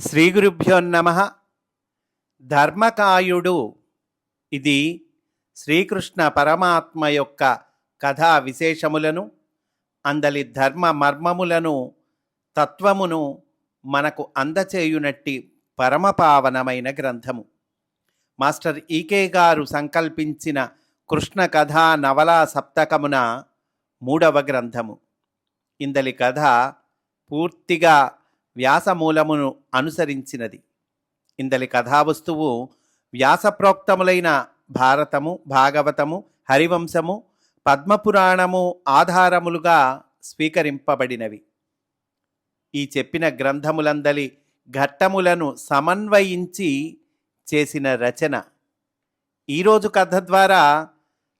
శ్రీ గురుభ్యో నమ. ధర్మకాయుడు ఇది శ్రీకృష్ణ పరమాత్మ యొక్క కథా విశేషములను అందలి ధర్మ మర్మములను తత్వమును మనకు అందచేయునట్టి పరమపావనమైన గ్రంథము. మాస్టర్ ఈకే గారు సంకల్పించిన కృష్ణ కథా నవలా సప్తకమున మూడవ గ్రంథము. ఇందలి కథ పూర్తిగా వ్యాసమూలమును అనుసరించినది. ఇందలి కథావస్తువు వ్యాసప్రోక్తములైన భారతము భాగవతము హరివంశము పద్మపురాణము ఆధారములుగా స్వీకరింపబడినవి. ఈ చెప్పిన గ్రంథములందలి ఘట్టములను సమన్వయించి చేసిన రచన. ఈరోజు కథ ద్వారా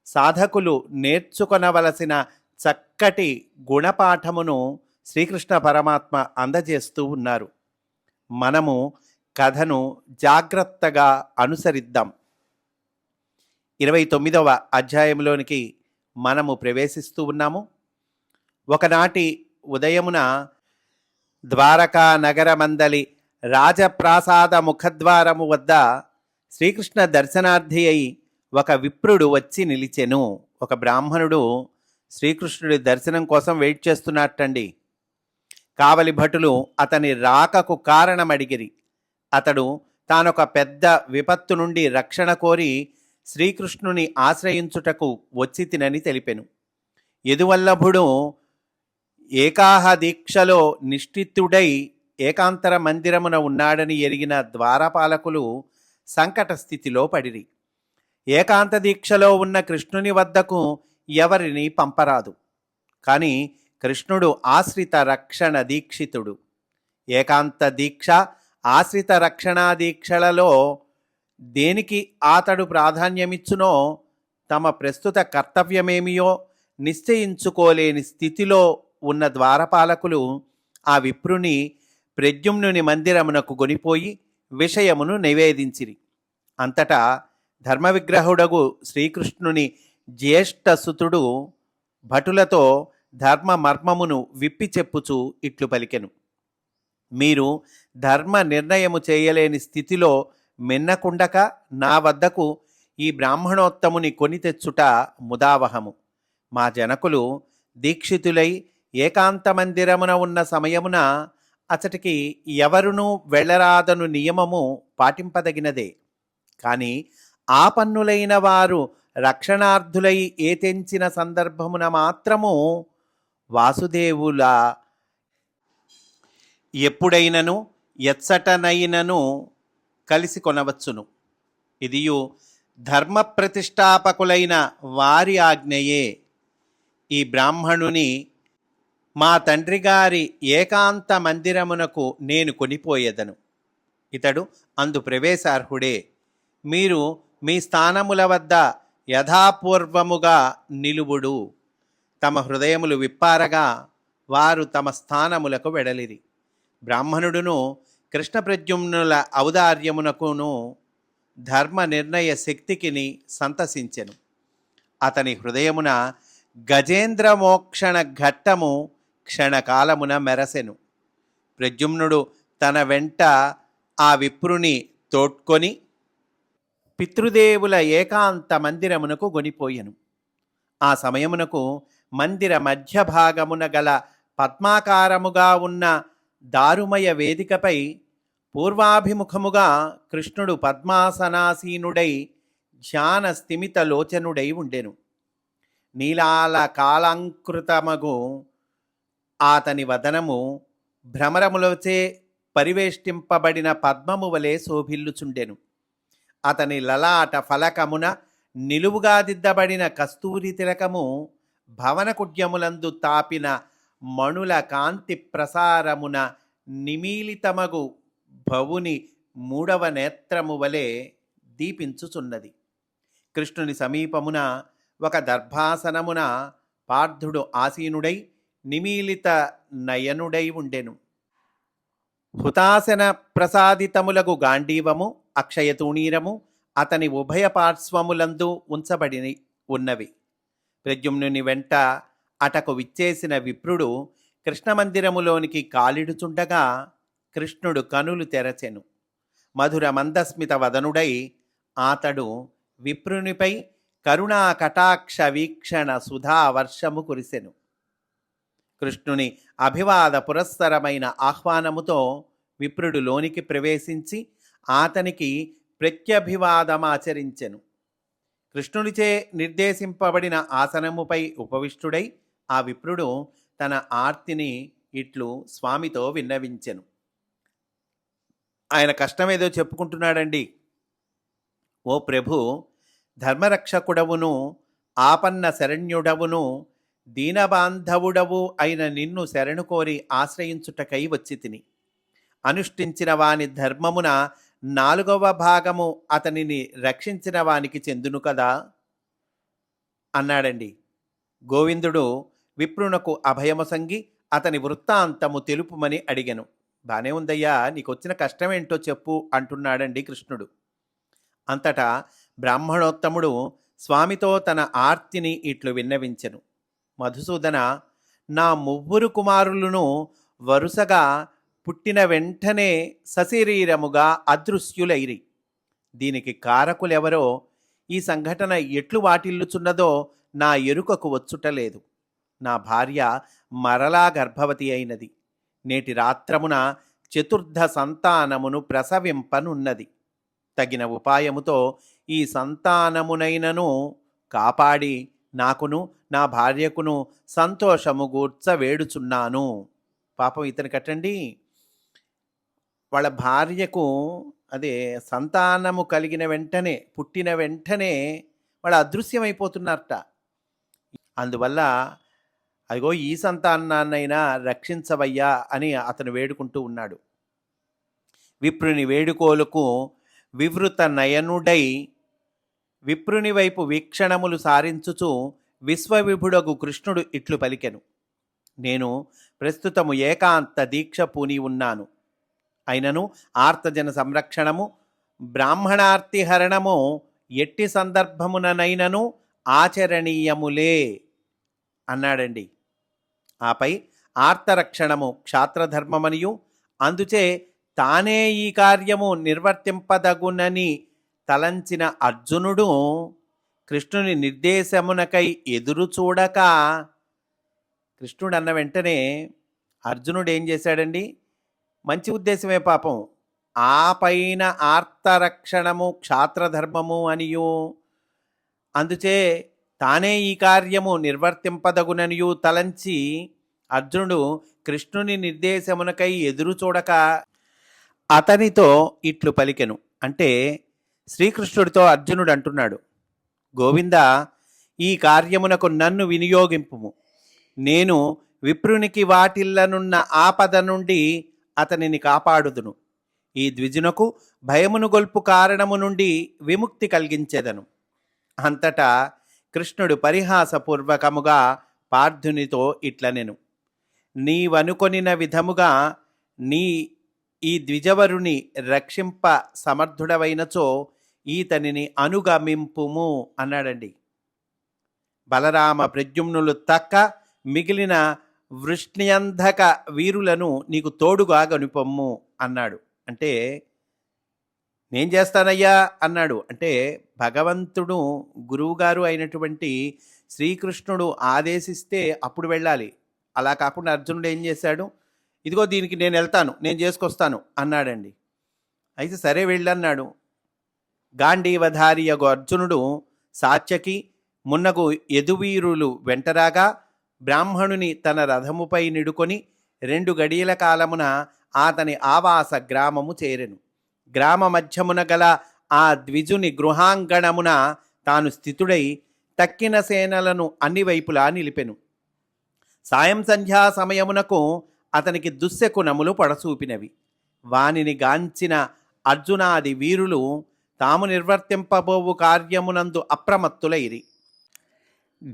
సాధకులు నేర్చుకొనవలసిన చక్కటి గుణపాఠమును శ్రీకృష్ణ పరమాత్మ అందజేస్తూ ఉన్నారు. మనము కథను జాగ్రత్తగా అనుసరిద్దాం. ఇరవై తొమ్మిదవ అధ్యాయంలోనికి మనము ప్రవేశిస్తూ ఉన్నాము. ఒకనాటి ఉదయమున ద్వారకా నగరమందలి రాజప్రాసాద ముఖద్వారము వద్ద శ్రీకృష్ణ దర్శనార్థి అయి ఒక విప్రుడు వచ్చి నిలిచెను. ఒక బ్రాహ్మణుడు శ్రీకృష్ణుడి దర్శనం కోసం వెయిట్ చేస్తున్నట్టండి కావలి భటులు అతని రాకకు కారణం అడిగిరి అతడు తానొక పెద్ద విపత్తు నుండి రక్షణ కోరి శ్రీకృష్ణుని ఆశ్రయించుటకు వచ్చి తినని తెలిపెను. యదువల్లభుడు ఏకాహ దీక్షలో నిష్ఠితుడై ఏకాంతర మందిరమున ఉన్నాడని ఎరిగిన ద్వారపాలకులు సంకట స్థితిలో పడిరి. ఏకాంత దీక్షలో ఉన్న కృష్ణుని వద్దకు ఎవరిని పంపరాదు. కానీ కృష్ణుడు ఆశ్రిత రక్షణ దీక్షితుడు. ఏకాంత దీక్ష ఆశ్రిత రక్షణా దీక్షలలో దేనికి అతడు ప్రాధాన్యమిచ్చునో తమ ప్రస్తుత కర్తవ్యమేమియో నిశ్చయించుకోలేని స్థితిలో ఉన్న ద్వారపాలకులు ఆ విప్రుని ప్రద్యుమ్నుని మందిరమునకు కొనిపోయి విషయమును నివేదించిరి. అంతటా ధర్మవిగ్రహుడగు శ్రీకృష్ణుని జ్యేష్ఠసుతుడు భటులతో ధర్మ మర్మమును విప్పి చెప్పుచు ఇట్లు పలికెను. మీరు ధర్మ నిర్ణయము చేయలేని స్థితిలో మిన్నకుండక నా వద్దకు ఈ బ్రాహ్మణోత్తముని కొని తెచ్చుట ముదావహము. మా జనకులు దీక్షితులై ఏకాంత మందిరమున ఉన్న సమయమున అతటికి ఎవరునూ వెళ్ళరాదను నియమము పాటింపదగినదే. కానీ ఆ పన్నులైన వారు రక్షణార్థులై ఏతెంచిన సందర్భమున మాత్రము వాసుదేవుల ఎప్పుడైనను ఎచ్చటనైనను కలిసి కొనవచ్చును. ఇదియు ధర్మ ప్రతిష్టాపకులైన వారి ఆజ్ఞయే. ఈ బ్రాహ్మణుని మా తండ్రి గారి ఏకాంత మందిరమునకు నేను కొనిపోయేదను. ఇతడు అందు ప్రవేశార్హుడే. మీరు మీ స్థానముల వద్ద యథాపూర్వముగా నిలువుడు. తమ హృదయములు విప్పారగా వారు తమ స్థానములకు వెడలిరి. బ్రాహ్మణుడును కృష్ణ ప్రద్యుమ్నుల ఔదార్యమునకును ధర్మ నిర్ణయ శక్తికిని సంతసించెను. అతని హృదయమున గజేంద్ర మోక్షణ ఘట్టము క్షణకాలమున మెరసెను. ప్రద్యుమ్నుడు తన వెంట ఆ విప్రుని తోడ్కొని పితృదేవుల ఏకాంత మందిరమునకు గొనిపోయెను. ఆ సమయమునకు మందిర మధ్య భాగమున గల పద్మాకారముగా ఉన్న దారుమయ వేదికపై పూర్వాభిముఖముగా కృష్ణుడు పద్మాసనాసీనుడై ధ్యాన స్థిమిత లోచనుడై ఉండెను. నీలాల కాలంకృతమగు అతని వదనము భ్రమరములచే పరివేష్టింపబడిన పద్మము వలె శోభిల్లుచుండెను. అతని లలాట ఫలకమున నిలువుగా దిద్దబడిన కస్తూరి తిలకము భవన కుడ్యములందు తాపిన మణుల కాంతి ప్రసారమున నిమీలితమగు భవుని మూడవ నేత్రము వలె దీపించుచున్నది. కృష్ణుని సమీపమున ఒక దర్భాసనమున పార్థుడు ఆసీనుడై నిమీలిత నయనుడై ఉండెను. హుతాసన ప్రసాదితములగు గాంధీవము అక్షయతూణీరము అతని ఉభయ పార్శ్వములందు ఉంచబడి ఉన్నవి. ప్రద్యుమ్నుని వెంట అటకు విచ్చేసిన విప్రుడు కృష్ణమందిరములోనికి కాలిడుచుండగా కృష్ణుడు కనులు తెరచెను. మధుర మందస్మిత వదనుడై ఆతడు విప్రునిపై కరుణా కటాక్ష వీక్షణ సుధా వర్షము కురిసెను. కృష్ణుని అభివాద పురస్సరమైన ఆహ్వానముతో విప్రుడు లోనికి ప్రవేశించి ఆతనికి ప్రత్యభివాదమాచరించెను కృష్ణునిచే నిర్దేశింపబడిన ఆసనముపై ఉపవిష్టుడై ఆ విప్రుడు తన ఆర్తిని ఇట్లు స్వామితో విన్నవించెను. ఆయన కష్టమేదో చెప్పుకుంటున్నాడండి. ఓ ప్రభు ధర్మరక్షకుడవును ఆపన్న శరణ్యుడవును దీనబాంధవుడవు అయిన నిన్ను శరణు కోరి ఆశ్రయించుటకై వచ్చి తిని. అనుష్ఠించిన వాని ధర్మమున నాలుగవ భాగము అతనిని రక్షించిన వానికి చెందును కదా? అన్నాడండి. గోవిందుడు విప్రునకు అభయము సంగి అతని వృత్తాంతము తెలుపుమని అడిగాను. బానే ఉందయ్యా నీకొచ్చిన కష్టమేంటో చెప్పు అంటున్నాడండి కృష్ణుడు. అంతటా బ్రాహ్మణోత్తముడు స్వామితో తన ఆర్తిని ఇట్లు విన్నవించెను. మధుసూదన నా ముగ్గురు కుమారులను వరుసగా పుట్టిన వెంటనే సశరీరముగా అదృశ్యులైరి. దీనికి కారకులెవరో ఈ సంఘటన ఎట్లు వాటిల్లుచున్నదో నా ఎరుకకు వచ్చుటలేదు. నా భార్య మరలా గర్భవతి అయినది. నేటి రాత్రమున చతుర్థ సంతానమును ప్రసవింపనున్నది. తగిన ఉపాయముతో ఈ సంతానమునైనను కాపాడి నాకును నా భార్యకును సంతోషము గూర్చ వేడుచున్నాను. పాపం ఇతను కట్టండి. వాళ్ళ భార్యకు అదే సంతానము కలిగిన వెంటనే పుట్టిన వెంటనే వాళ్ళు అదృశ్యమైపోతున్నారట. అందువల్ల అదిగో ఈ సంతానాన్నైనా రక్షించవయ్యా అని అతను వేడుకుంటూ ఉన్నాడు. విప్రుని వేడుకోలకు వివృత నయనుడై విప్రుని వైపు వీక్షణములు సారించుచు విశ్వవిభుడగు కృష్ణుడు ఇట్లు పలికెను. నేను ప్రస్తుతము ఏకాంత దీక్ష పూని ఉన్నాను. అయినను ఆర్తజన సంరక్షణము బ్రాహ్మణార్తిహరణము ఎట్టి సందర్భముననైనను ఆచరణీయములే అన్నాడండి. ఆపై ఆర్తరక్షణము క్షాత్రధర్మమనియు అందుచే తానే ఈ కార్యము నిర్వర్తింపదగునని తలంచిన అర్జునుడు కృష్ణుని నిర్దేశమునకై ఎదురు చూడక కృష్ణుడు అన్న వెంటనే అర్జునుడు ఏం చేశాడండి? మంచి ఉద్దేశమే పాపం. ఆ పైన ఆర్తరక్షణము క్షాత్రధర్మము అనియు. అందుచే తానే ఈ కార్యము నిర్వర్తింపదగుననియు తలంచి అర్జునుడు కృష్ణుని నిర్దేశమునకై ఎదురు చూడక అతనితో ఇట్లు పలికెను. అంటే శ్రీకృష్ణుడితో అర్జునుడు అంటున్నాడు గోవింద ఈ కార్యమునకు నన్ను వినియోగింపుము. నేను విప్రునికి వాటిల్లనున్న ఆపద నుండి అతనిని కాపాడుదును. ఈ ద్విజునకు భయమును గొల్పు కారణము నుండి విముక్తి కలిగించెదను. అంతటా కృష్ణుడు పరిహాసపూర్వకముగా పార్థునితో ఇట్లనెను. నీవనుకొనిన విధముగా నీ ఈ ద్విజవరుని రక్షింప సమర్థుడవైనచో ఈతనిని అనుగమింపుము అన్నాడండి. బలరామ ప్రద్యుమ్నులు తక్క మిగిలిన వృష్ణ్యంధక వీరులను నీకు తోడుగా గనుపమ్ము అన్నాడు. అంటే నేను చేస్తానయ్యా అన్నాడు. అంటే భగవంతుడు గురువుగారు అయినటువంటి శ్రీకృష్ణుడు ఆదేశిస్తే అప్పుడు వెళ్ళాలి. అలా కాకుండా అర్జునుడు ఏం చేశాడు? ఇదిగో దీనికి నేను వెళ్తాను నేను చేసుకొస్తాను అన్నాడండి. అయితే సరే వెళ్ళన్నాడు. గాంధీవధారియగు అర్జునుడు సాత్యకి మున్నగు యదువీరులు వెంటరాగా బ్రాహ్మణుని తన రథముపై నిడుకొని రెండు గడియల కాలమున అతని ఆవాస గ్రామము చేరెను. గ్రామ మధ్యమున గల ఆ ద్విజుని గృహాంగణమున తాను స్థితుడై తక్కిన సేనలను అన్ని వైపులా నిలిపెను. సాయం సంధ్యా సమయమునకు అతనికి దుశ్శకునములు పడసూపినవి. వానిని గాంచిన అర్జునాది వీరులు తాము నిర్వర్తింపబోవు కార్యమునందు అప్రమత్తులైరి.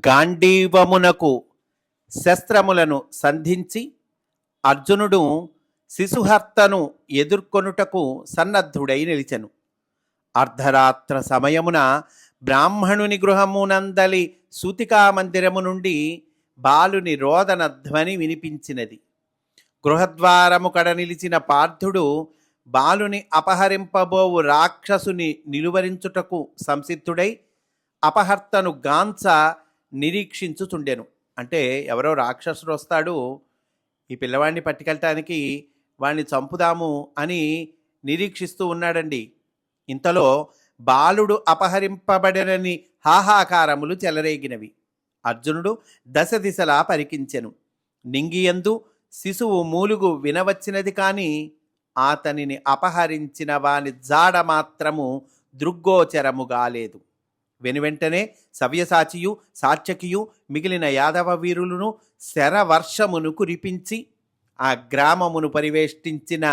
గాంధీవమునకు శస్త్రములను సంధించి అర్జునుడు శిశుహర్తను ఎదుర్కొనుటకు సన్నద్ధుడై నిలిచెను. అర్ధరాత్ర సమయమున బ్రాహ్మణుని గృహమునందలి సూతికా మందిరము నుండి బాలుని రోదన ధ్వని వినిపించినది. గృహద్వారము కడ నిలిచిన పార్థుడు బాలుని అపహరింపబోవు రాక్షసుని నిలువరించుటకు సంసిద్ధుడై అపహర్తను గాంచ నిరీక్షించుచుండెను. అంటే ఎవరో రాక్షసుడు వస్తాడు ఈ పిల్లవాడిని పట్టుకెళ్ళటానికి వాడిని చంపుదాము అని నిరీక్షిస్తూ ఉన్నాడండి. ఇంతలో బాలుడు అపహరింపబడనని హాహాకారములు చెలరేగినవి. అర్జునుడు దశ దిశలా పరికించెను. నింగియందు శిశువు మూలుగు వినవచ్చినది కాని అతనిని అపహరించిన వాని జాడ మాత్రము దృగ్గోచరము గాలేదు వెనువెంటనే సవ్యసాచియు సాత్యకియు మిగిలిన యాదవ వీరులను శరవర్షమును కురిపించి ఆ గ్రామమును పరివేష్టించిన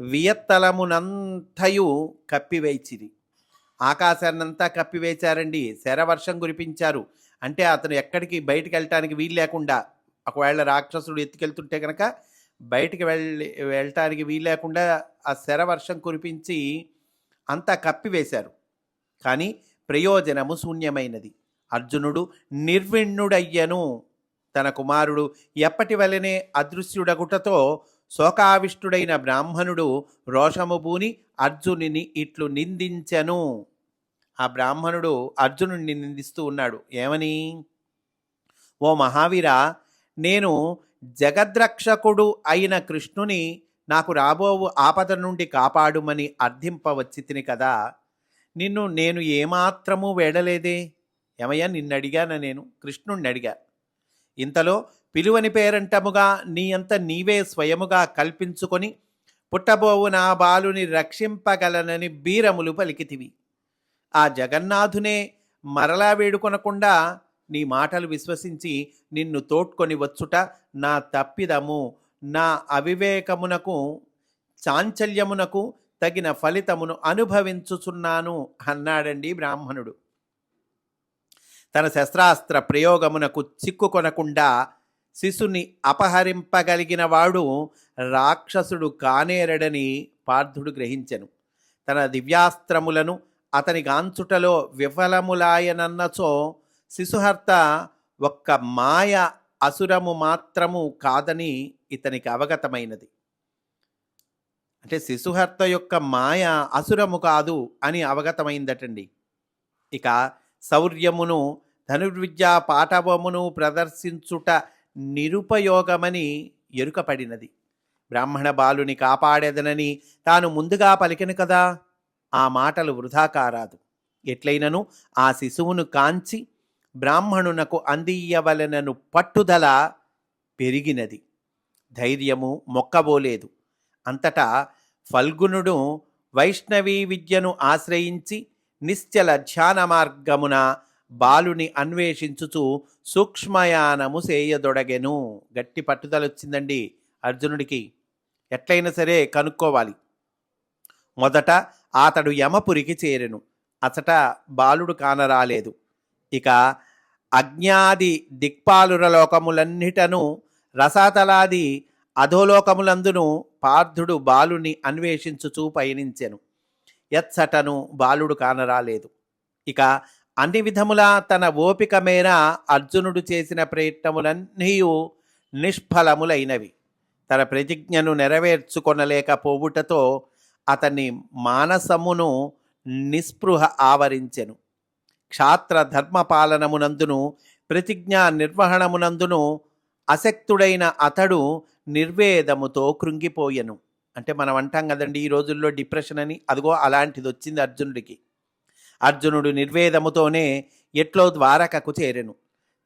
వియత్తలమునంతయు కప్పివేచిరి. ఆకాశాన్నంతా కప్పివేశారండి. శరవర్షం కురిపించారు. అంటే అతను ఎక్కడికి బయటికి వెళ్ళటానికి వీలు లేకుండా ఒకవేళ రాక్షసుడు ఎత్తుకెళ్తుంటే కనుక బయటికి వెళ్ళి వెళ్ళటానికి వీలు లేకుండా ఆ శరవర్షం కురిపించి అంతా కప్పివేశారు. కానీ ప్రయోజనము శూన్యమైనది. అర్జునుడు నిర్విణ్ణుడయ్యను. తన కుమారుడు ఎప్పటి వలనే అదృశ్యుడగుటతో శోకావిష్టుడైన బ్రాహ్మణుడు రోషము పూని అర్జునిని ఇట్లు నిందించెను. ఆ బ్రాహ్మణుడు అర్జునుడిని నిందిస్తూ ఉన్నాడు. ఏమని? ఓ మహావీర నేను జగద్రక్షకుడు అయిన కృష్ణుని నాకు రాబోవు ఆపద నుండి కాపాడుమని అర్థింపవచ్చితిని కదా. నిన్ను నేను ఏమాత్రమూ వేడలేదే? ఏమయ్యా నిన్నడిగాన నేను? కృష్ణుణ్ణి అడిగా. ఇంతలో పిలువని పేరంటముగా నీ అంత నీవే స్వయముగా కల్పించుకొని పుట్టబోవు నా బాలుని రక్షింపగలనని బీరములు పలికితివి. ఆ జగన్నాథునే మరలా వేడుకొనకుండా నీ మాటలు విశ్వసించి నిన్ను తోడ్కొని వచ్చుట నా తప్పిదము. నా అవివేకమునకు చాంచల్యమునకు తగిన ఫలితమును అనుభవించుచున్నాను అన్నాడండి బ్రాహ్మణుడు. తన శస్త్రాస్త్ర ప్రయోగమునకు చిక్కుకొనకుండా శిశుని అపహరింపగలిగిన వాడు రాక్షసుడు కానేరడని పార్థుడు గ్రహించెను. తన దివ్యాస్త్రములను అతని గాంచుటలో విఫలములాయనన్నచో శిశుహర్త ఒక్క మాయ అసురము మాత్రము కాదని ఇతనికి అవగతమైనది. అంటే శిశుహర్త యొక్క మాయ అసురము కాదు అని అవగతమైందటండి. ఇక శౌర్యమును ధనుర్విద్యా పాఠవమును ప్రదర్శించుట నిరుపయోగమని ఎరుకపడినది. బ్రాహ్మణ బాలుని కాపాడేదనని తాను ముందుగా పలికిన కదా? ఆ మాటలు వృధా కారాదు. ఎట్లయినను? ఆ శిశువును కాంచి బ్రాహ్మణునకు అందియ్యవలనను పట్టుదల పెరిగినది. ధైర్యము మొక్కబోలేదు. అంతటా ఫల్గునుడు వైష్ణవీ విద్యను ఆశ్రయించి నిశ్చల ధ్యాన మార్గమున బాలుని అన్వేషించుచు సూక్ష్మయానము చేయదొడగెను గట్టి పట్టుదల వచ్చిందండి అర్జునుడికి. ఎట్లయినా సరే కనుక్కోవాలి. మొదట అతడు యమపురికి చేరెను. అచట బాలుడు కానరాలేదు. ఇక అజ్ఞాది దిక్పాలుర లోకములన్నిటను రసాతలాది అధోలోకములందును పార్థుడు బాలుని అన్వేషించుచూ పయనించెను. ఎచ్చటను బాలుడు కానరాలేదు. ఇక అన్ని విధములా తన ఓపిక మేర అర్జునుడు చేసిన ప్రయత్నములన్నీ నిష్ఫలములైనవి. తన ప్రతిజ్ఞను నెరవేర్చుకొనలేకపోవుటతో అతని మానసమును నిస్పృహ ఆవరించెను. క్షాత్ర ధర్మపాలనమునందును ప్రతిజ్ఞా నిర్వహణమునందును అశక్తుడైన అతడు నిర్వేదముతో కృంగిపోయెను. అంటే మనం అంటాం కదండి ఈ రోజుల్లో డిప్రెషన్ అని అదిగో అలాంటిది వచ్చింది అర్జునుడికి. అర్జునుడు నిర్వేదముతోనే ఎట్లో ద్వారకకు చేరెను.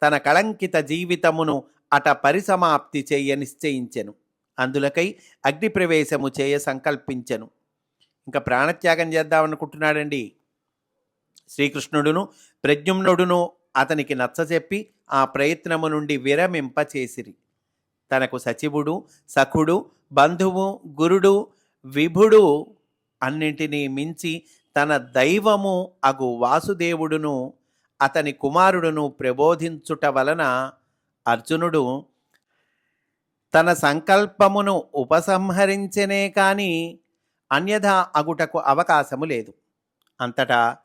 తన కళంకిత జీవితమును అట పరిసమాప్తి చేయ నిశ్చయించెను. అందులకై అగ్నిప్రవేశము చేయ సంకల్పించెను. ఇంకా ప్రాణత్యాగం చేద్దామనుకుంటున్నాడండి. శ్రీకృష్ణుడును ప్రజ్ఞుమ్నుడును అతనికి నచ్చజెప్పి ఆ ప్రయత్నము నుండి విరమింపచేసిరి. తనకు సచివుడు సఖుడు బంధువు గురుడు విభుడు అన్నింటినీ మించి తన దైవము అగు వాసుదేవుడును అతని కుమారుడును ప్రబోధించుట వలన అర్జునుడు తన సంకల్పమును ఉపసంహరించనే కాని అన్యథా అగుటకు అవకాశము లేదు. అంతటా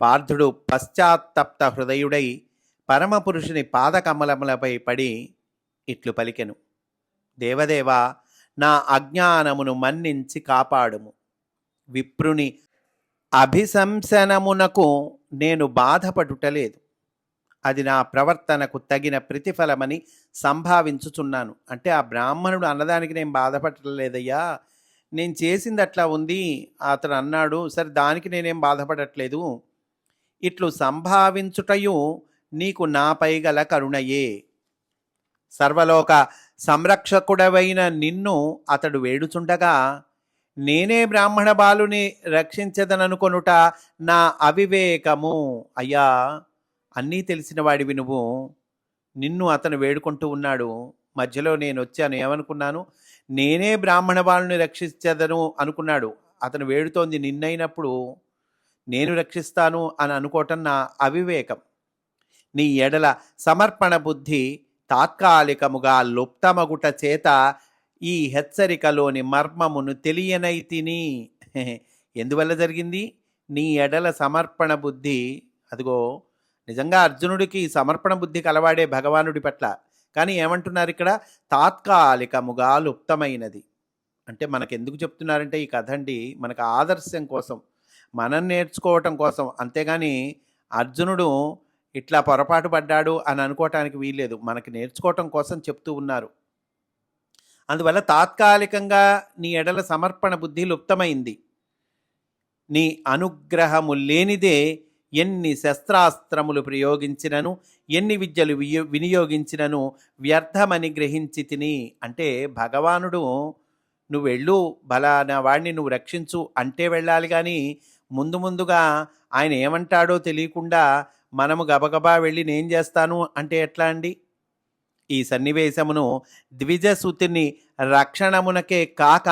పార్థుడు పశ్చాత్తప్త హృదయుడై పరమపురుషుని పాదకమలములపై పడి ఇట్లు పలికెను. దేవదేవా నా అజ్ఞానమును మన్నించి కాపాడుము. విప్రుని అభిశంసనమునకు నేను బాధపడుటలేదు. అది నా ప్రవర్తనకు తగిన ప్రతిఫలమని సంభావించుచున్నాను. అంటే ఆ బ్రాహ్మణుడు అన్నదానికి నేను బాధపడలేదయ్యా. నేను చేసింది అట్లా ఉంది. అతను అన్నాడు సరే దానికి నేనేం బాధపడట్లేదు. ఇట్లు సంభావించుటయు నీకు నాపై గల కరుణయే. సర్వలోక సంరక్షకుడవైన నిన్ను అతడు వేడుచుండగా నేనే బ్రాహ్మణ బాలుని రక్షించదననుకొనుట నా అవివేకము. అయ్యా అన్నీ తెలిసిన వాడివి నువ్వు. నిన్ను అతను వేడుకుంటూ ఉన్నాడు. మధ్యలో నేను వచ్చాను ఏమనుకున్నాను? నేనే బ్రాహ్మణ బాలుని రక్షించదను అనుకున్నాడు. అతను వేడుతోంది నిన్నైనప్పుడు. నేను రక్షిస్తాను అని అనుకోవటం నా అవివేకం. నీ ఎడల సమర్పణ బుద్ధి తాత్కాలికముగా లుప్తమగుట చేత ఈ హెచ్చరికలోని మర్మమును తెలియనైతిని ఎందువల్ల జరిగింది? నీ ఎడల సమర్పణ బుద్ధి అదిగో నిజంగా అర్జునుడికి సమర్పణ బుద్ధి కలవాడే భగవానుడి పట్ల. కానీ ఏమంటున్నారు ఇక్కడ? తాత్కాలికముగా లుప్తమైనది. అంటే మనకెందుకు చెప్తున్నారంటే ఈ కథ అండి మనకు ఆదర్శం కోసం. మనం నేర్చుకోవటం కోసం. అంతేగాని అర్జునుడు ఇట్లా పొరపాటు పడ్డాడు అని అనుకోవటానికి వీల్లేదు. మనకి నేర్చుకోవటం కోసం చెప్తూ ఉన్నారు. అందువల్ల తాత్కాలికంగా నీ ఎడల సమర్పణ బుద్ధి లుప్తమైంది. నీ అనుగ్రహము లేనిదే ఎన్ని శస్త్రాస్త్రములు ప్రయోగించినను ఎన్ని విద్యలు వియో- వినియోగించినను వ్యర్థమని గ్రహించి తిని అంటే భగవానుడు నువ్వు వెళ్ళు బలానా వాడిని నువ్వు రక్షించు అంటే వెళ్ళాలి కానీ ముందు ముందుగా ఆయన ఏమంటాడో తెలియకుండా మనము గబగబా వెళ్ళి నేను చేస్తాను అంటే ఎట్లా అండి? ఈ సన్నివేశమును ద్విజ సూతిని రక్షణమునకే కాక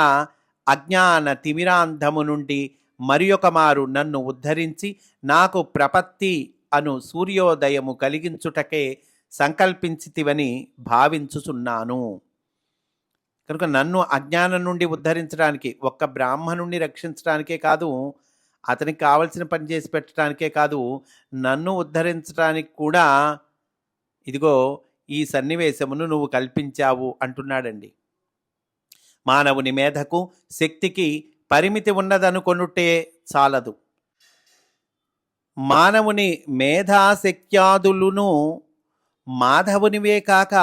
అజ్ఞాన తిమిరాంధము నుండి మరి ఒక మారు నన్ను ఉద్ధరించి నాకు ప్రపత్తి అను సూర్యోదయము కలిగించుటకే సంకల్పించితివని భావించుచున్నాను. కనుక నన్ను అజ్ఞానం నుండి ఉద్ధరించడానికి ఒక్క బ్రాహ్మణుణ్ణి రక్షించడానికే కాదు అతనికి కావలసిన పని చేసి పెట్టడానికే కాదు నన్ను ఉద్ధరించడానికి కూడా ఇదిగో ఈ సన్నివేశమును నువ్వు కల్పించావు అంటున్నాడండి. మానవుని మేధకు శక్తికి పరిమితి ఉన్నదనుకొనుటే చాలదు. మానవుని మేధాశక్త్యాదులను మాధవునివే కాక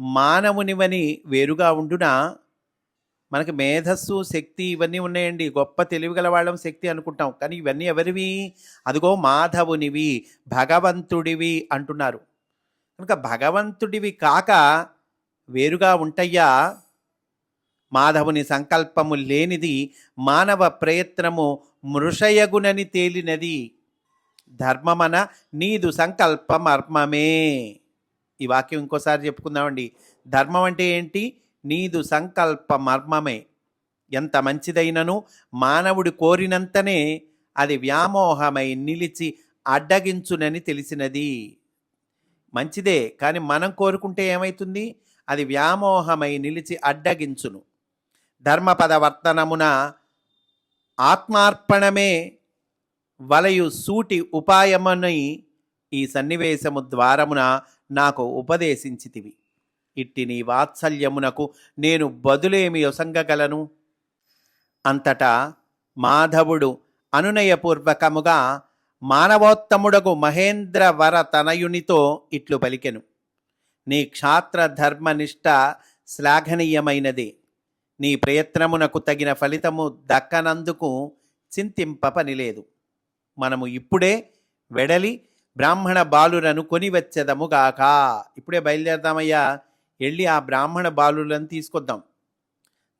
మానవునివని వేరుగా ఉండున? మనకి మేధస్సు శక్తి ఇవన్నీ ఉన్నాయండి. గొప్ప తెలివి గల వాళ్ళం శక్తి అనుకుంటాం. కానీ ఇవన్నీ ఎవరివి? అదిగో మాధవునివి భగవంతుడివి అంటున్నారు. కనుక భగవంతుడివి కాక వేరుగా ఉంటయ్యా. మాధవుని సంకల్పము లేనిది మానవ ప్రయత్నము మృషయగునని తేలినది. ధర్మమన నీదు సంకల్పమర్మమే. ఈ వాక్యం ఇంకోసారి చెప్పుకుందామండి. ధర్మం అంటే ఏంటి? నీదు సంకల్ప మర్మమే. ఎంత మంచిదైనను మానవుడు కోరినంతనే అది వ్యామోహమై నిలిచి అడ్డగించునని తెలిసినది. మంచిదే కానీ మనం కోరుకుంటే ఏమవుతుంది అది వ్యామోహమై నిలిచి అడ్డగించును. ధర్మపద వర్తనమున ఆత్మార్పణమే వలయు సూటి ఉపాయమని ఈ సన్నివేశము ద్వారమున నాకు ఉపదేశించితివి. ఇట్టి నీ వాత్సల్యమునకు నేను బదులేమి యొసంగగలను అంతటా మాధవుడు అనునయపూర్వకముగా మానవోత్తముడగు మహేంద్రవర తనయునితో ఇట్లు పలికెను. నీ క్షాత్ర ధర్మనిష్ట శ్లాఘనీయమైనది. నీ ప్రయత్నమునకు తగిన ఫలితము దక్కనందుకు చింతింప పనిలేదు మనము ఇప్పుడే వెడలి బ్రాహ్మణ బాలురను కొనివచ్చెదముగాక. ఇప్పుడే బయలుదేరదామయ్యా. వెళ్ళి ఆ బ్రాహ్మణ బాలులను తీసుకొద్దాం.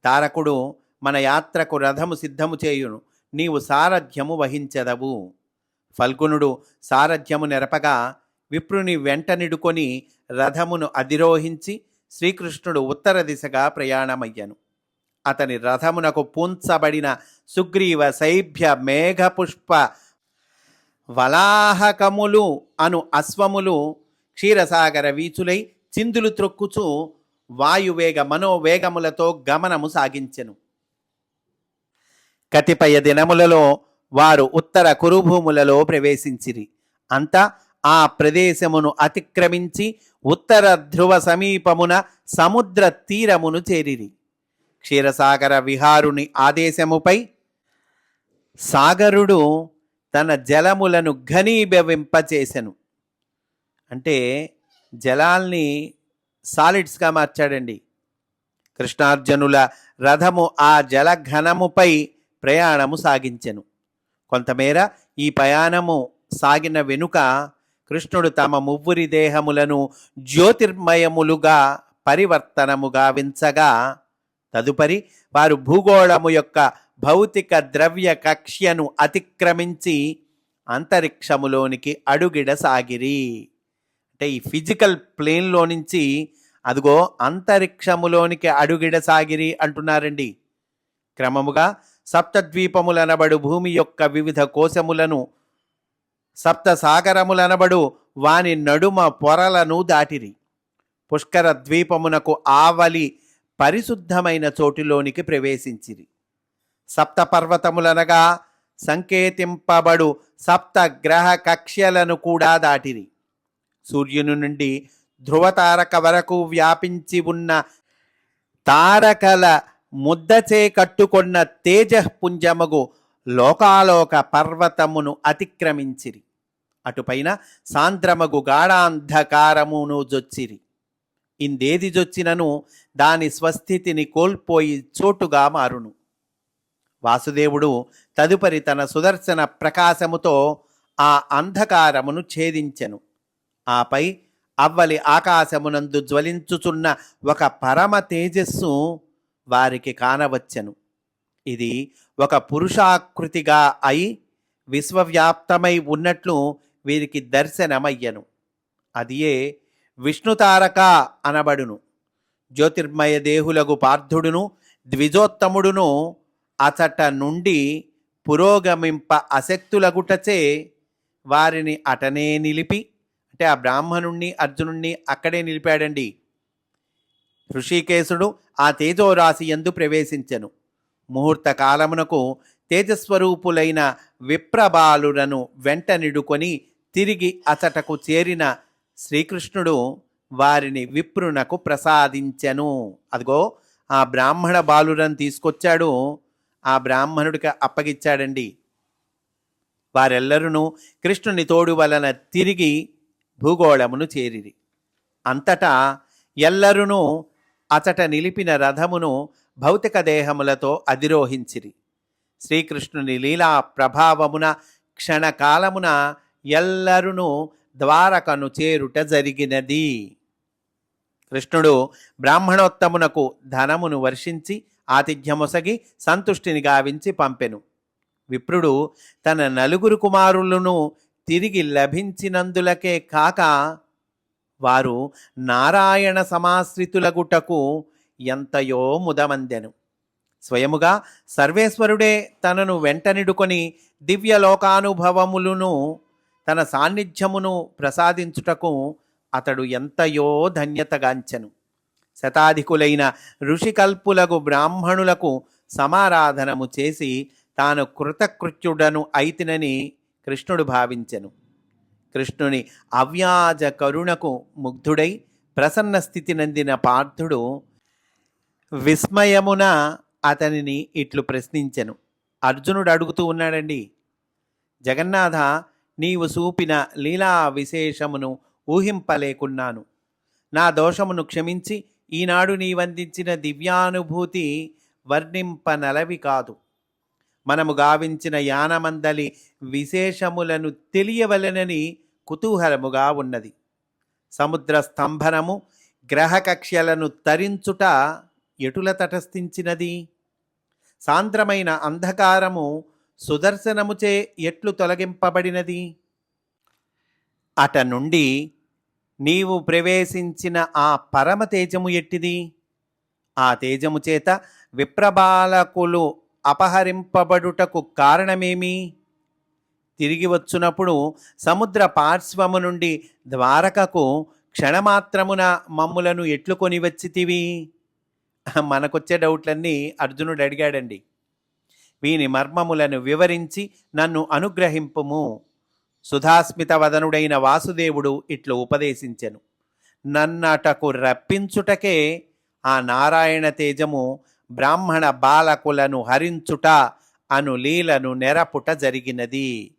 తారకుడు మన యాత్రకు రథము సిద్ధము చేయును. నీవు సారథ్యము వహించెదవు. ఫల్గునుడు సారథ్యము నెరపగా విప్రుని వెంటనిడుకొని రథమును అధిరోహించి శ్రీకృష్ణుడు ఉత్తర దిశగా ప్రయాణమయ్యను. అతని రథమునకు పూంచబడిన సుగ్రీవ శైభ్య మేఘపుష్ప వలాహకములు అను అశ్వములు క్షీరసాగర వీచులై చిందులు త్రొక్కుచు వాయువేగ మనోవేగములతో గమనము సాగించెను. కతిపయ దినములలో వారు ఉత్తర కురుభూములలో ప్రవేశించిరి. అంతా ఆ ప్రదేశమును అతిక్రమించి ఉత్తర ధ్రువ సమీపమున సముద్ర తీరమును చేరిరి. క్షీరసాగర విహారుని ఆదేశముపై సాగరుడు తన జలములను ఘనీభవింపచేసెను. అంటే జలాల్ని సాలిడ్స్గా మార్చాడండి. కృష్ణార్జునుల రథము ఆ జలఘనముపై ప్రయాణము సాగించెను. కొంతమేర ఈ ప్రయాణము సాగిన వెనుక కృష్ణుడు తమ మువ్వురి దేహములను జ్యోతిర్మయములుగా పరివర్తనము గావించగా తదుపరి వారు భూగోళము యొక్క భౌతిక ద్రవ్య కక్ష్యను అతిక్రమించి అంతరిక్షములోనికి అడుగిడసాగిరి అంటే ఈ ఫిజికల్ ప్లేన్లో నుంచి అదిగో అంతరిక్షములోనికి అడుగిడసాగిరి అంటున్నారండి. క్రమముగా సప్తద్వీపములనబడు భూమి యొక్క వివిధ కోశములను సప్త సాగరములనబడు వాని నడుమ పొరలను దాటిరి. పుష్కర ద్వీపమునకు ఆవలి పరిశుద్ధమైన చోటిలోనికి ప్రవేశించిరి. సప్త పర్వతములనగా సంకేతింపబడు సప్త గ్రహ కక్ష్యలను కూడా దాటిరి. సూర్యుని నుండి ధ్రువతారక వరకు వ్యాపించి ఉన్న తారకల ముద్దచే కట్టుకొన్న తేజపుంజమగు లోకాలోక పర్వతమును అతిక్రమించిరి. అటుపైన సాంద్రమగు గాఢాంధకారమును జొచ్చిరి. ఇందేది జొచ్చినను దాని స్వస్థితిని కోల్పోయి చోటుగా మారును. వాసుదేవుడు తదుపరి తన సుదర్శన ప్రకాశముతో ఆ అంధకారమును ఛేదించెను. ఆపై అవ్వలి ఆకాశమునందు జ్వలించుచున్న ఒక పరమ తేజస్సు వారికి కానవచ్చెను. ఇది ఒక పురుషాకృతిగా అయి విశ్వవ్యాప్తమై ఉన్నట్లు వీరికి దర్శనమయ్యను. అదియే విష్ణుతారక అనబడును. జ్యోతిర్మయ దేహులగు పార్థుడును ద్విజోత్తముడును అచట నుండి పురోగమింప అశక్తులగుటచే వారిని అటనే నిలిపి అంటే ఆ బ్రాహ్మణుణ్ణి అర్జునుణ్ణి అక్కడే నిలిపాడండి. ఋషికేశుడు ఆ తేజోరాశి ఎందు ప్రవేశించెను. ముహూర్త కాలమునకు తేజస్వరూపులైన విప్రబాలులను వెంట నిడుకొని తిరిగి అతటకు చేరిన శ్రీకృష్ణుడు వారిని విప్రునకు ప్రసాదించెను. అదిగో ఆ బ్రాహ్మణ బాలురను తీసుకొచ్చాడు. ఆ బ్రాహ్మణుడికి అప్పగిచ్చాడండి. వారెల్లరూ కృష్ణుని తోడు వలన తిరిగి భూగోళమును చేరిరి. అంతటా ఎల్లరునూ అచట నిలిపిన రథమును భౌతిక దేహములతో అధిరోహించిరి. శ్రీకృష్ణుని లీలా ప్రభావమున క్షణకాలమున ఎల్లరును ద్వారకను చేరుట జరిగినది. కృష్ణుడు బ్రాహ్మణోత్తమునకు ధనమును వర్షించి ఆతిథ్యమొసగి సంతుష్టిని గావించి పంపెను. విప్రుడు తన నలుగురు కుమారులను తిరిగి లభించినందులకే కాక వారు నారాయణ సమాశ్రితులగుటకు ఎంతయో ముదమందెను. స్వయముగా సర్వేశ్వరుడే తనను వెంటనిడుకొని దివ్యలోకానుభవములను తన సాన్నిధ్యమును ప్రసాదించుటకు అతడు ఎంతయో ధన్యతగాంచెను. శతాధికులైన ఋషికల్పులకు బ్రాహ్మణులకు సమారాధనము చేసి తాను కృతకృత్యుడను అయితినని కృష్ణుడు భావించెను. కృష్ణుని అవ్యాజ కరుణకు ముగ్ధుడై ప్రసన్న స్థితి నందిన పార్థుడు విస్మయమున అతనిని ఇట్లు ప్రశ్నించెను. అర్జునుడు అడుగుతూ ఉన్నాడండి జగన్నాథ నీవు చూపిన లీలా విశేషమును ఊహింపలేకున్నాను. నా దోషమును క్షమించి ఈనాడు నీవందించిన దివ్యానుభూతి వర్ణింపనలవి కాదు. మనము గావించిన యానమందలి విశేషములను తెలియవలెనని కుతూహలముగా ఉన్నది. సముద్ర స్తంభనము గ్రహకక్ష్యలను తరించుట ఎటుల తటస్థించినది? సాంద్రమైన అంధకారము సుదర్శనముచే ఎట్లు తొలగింపబడినది? అట నుండి నీవు ప్రవేశించిన ఆ పరమ తేజము ఎట్టిది? ఆ తేజము చేత విప్రబాలకులు అపహరింపబడుటకు కారణమేమి? తిరిగి వచ్చునప్పుడు సముద్ర పార్శ్వము నుండి ద్వారకకు క్షణమాత్రమున మమ్ములను ఎట్లు కొని వచ్చితివి మనకొచ్చే డౌట్లన్నీ అర్జునుడు అడిగాడండి. వీని మర్మములను వివరించి నన్ను అనుగ్రహింపుము. సుధాస్మిత వదనుడైన వాసుదేవుడు ఇట్లు ఉపదేశించెను. నన్నటకు రప్పించుటకే ఆ నారాయణ తేజము బ్రాహ్మణ బాలకులను హరించుట అను లీలను నెరపుట జరిగినది.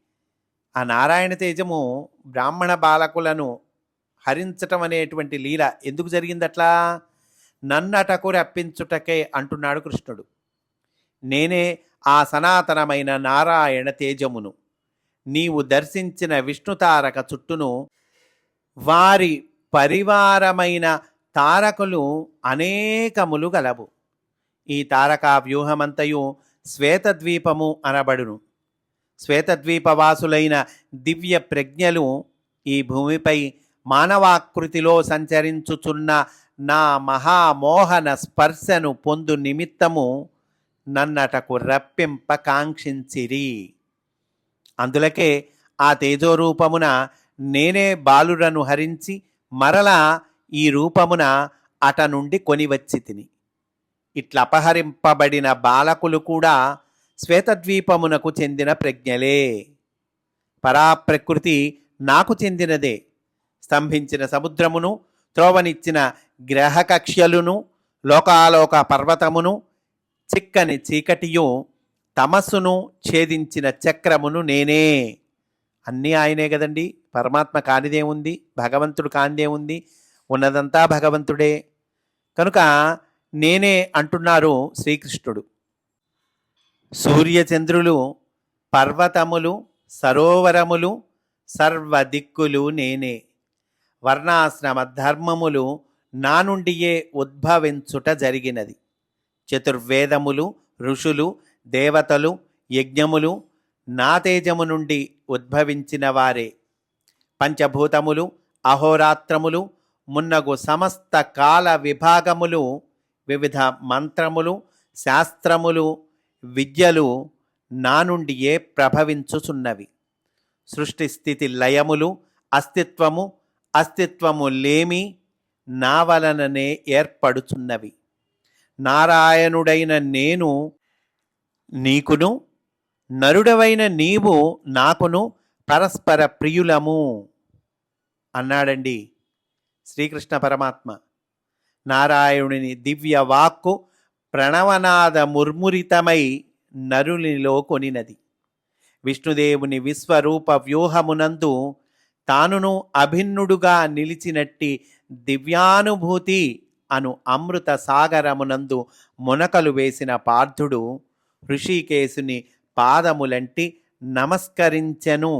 ఆ నారాయణ తేజము బ్రాహ్మణ బాలకులను హరించటం అనేటువంటి లీల ఎందుకు జరిగిందట్లా? నన్నటకు రప్పించుటకే అంటున్నాడు కృష్ణుడు. నేనే ఆ సనాతనమైన నారాయణ తేజమును నీవు దర్శించిన విష్ణుతారక చుట్టూను వారి పరివారమైన తారకులు అనేకములు గలవు. ఈ తారకా వ్యూహమంతయు శ్వేతద్వీపము అనబడును. శ్వేతద్వీపవాసులైన దివ్య ప్రజ్ఞలు ఈ భూమిపై మానవాకృతిలో సంచరించుచున్న నా మహామోహన స్పర్శను పొందు నిమిత్తము నన్నటకు రప్పింప కాంక్షించిరి. అందులకే ఆ తేజోరూపమున నేనే బాలురను హరించి మరలా ఈ రూపమున అట నుండి కొనివచ్చి తిని ఇట్లా అపహరింపబడిన బాలకులు కూడా శ్వేతద్వీపమునకు చెందిన ప్రజ్ఞలే. పరాప్రకృతి నాకు చెందినదే. స్తంభించిన సముద్రమును త్రోవనిచ్చిన గ్రహకక్ష్యలును లోకాలోక పర్వతమును చిక్కని చీకటియు తమస్సును ఛేదించిన చక్రమును నేనే. అన్నీ ఆయనే కదండి. పరమాత్మ కానిదేముంది భగవంతుడు కానిదేముంది ఉన్నదంతా భగవంతుడే. కనుక నేనే అంటున్నారు శ్రీకృష్ణుడు. సూర్యచంద్రులు పర్వతములు సరోవరములు సర్వ దిక్కులు నేనే. వర్ణాశ్రమ ధర్మములు నా నుండియే ఉద్భవించుట జరిగినది. చతుర్వేదములు ఋషులు దేవతలు యజ్ఞములు నా తేజము నుండి ఉద్భవించిన వారే. పంచభూతములు అహోరాత్రములు మున్నగు సమస్త కాల విభాగములు వివిధ మంత్రములు శాస్త్రములు విద్యలు నా నుండియే ప్రభవించుచున్నవి. సృష్టి స్థితి లయములు అస్తిత్వము అస్తిత్వము లేమి నా వలననే ఏర్పడుచున్నవి. నారాయణుడైన నేను నీకును నరుడవైన నీవు నాకును పరస్పర ప్రియులము. అన్నాడండి శ్రీకృష్ణ పరమాత్మ. నారాయణుని దివ్య వాక్కు ప్రణవనాద ముర్మురితమై నరునిలో కొనినది. విష్ణుదేవుని విశ్వరూప వ్యూహమునందు తానును అభిన్నుడుగా నిలిచినట్టి దివ్యానుభూతి అను అమృత సాగరమునందు మునకలు వేసిన పార్థుడు ఋషికేశుని పాదములంటి నమస్కరించెను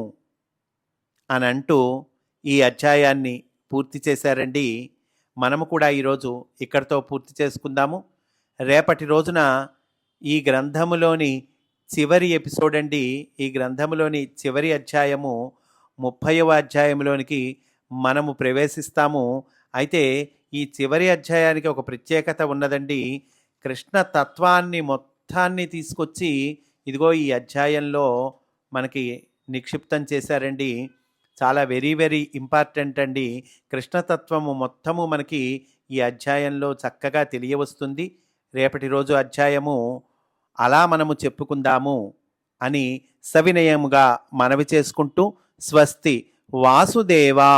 అనంటూ ఈ అధ్యాయాన్ని పూర్తి చేశారండి. మనము కూడా ఈరోజు ఇక్కడితో పూర్తి చేసుకుందాము. రేపటి రోజున ఈ గ్రంథములోని చివరి ఎపిసోడ్ అండి. ఈ గ్రంథములోని చివరి అధ్యాయము ముప్పైవ అధ్యాయంలోనికి మనము ప్రవేశిస్తాము. అయితే ఈ చివరి అధ్యాయానికి ఒక ప్రత్యేకత ఉన్నదండి. కృష్ణ తత్వాన్ని మొత్తాన్ని తీసుకొచ్చి ఇదిగో ఈ అధ్యాయంలో మనకి నిక్షిప్తం చేశారండి. చాలా వెరీ వెరీ ఇంపార్టెంట్ అండి. కృష్ణతత్వము మొత్తము మనకి ఈ అధ్యాయంలో చక్కగా తెలియవస్తుంది. రేపటి రోజు అధ్యాయము అలా మనము చెప్పుకుందాము అని సవినయముగా మనవి చేసుకుంటూ స్వస్తి వాసుదేవా!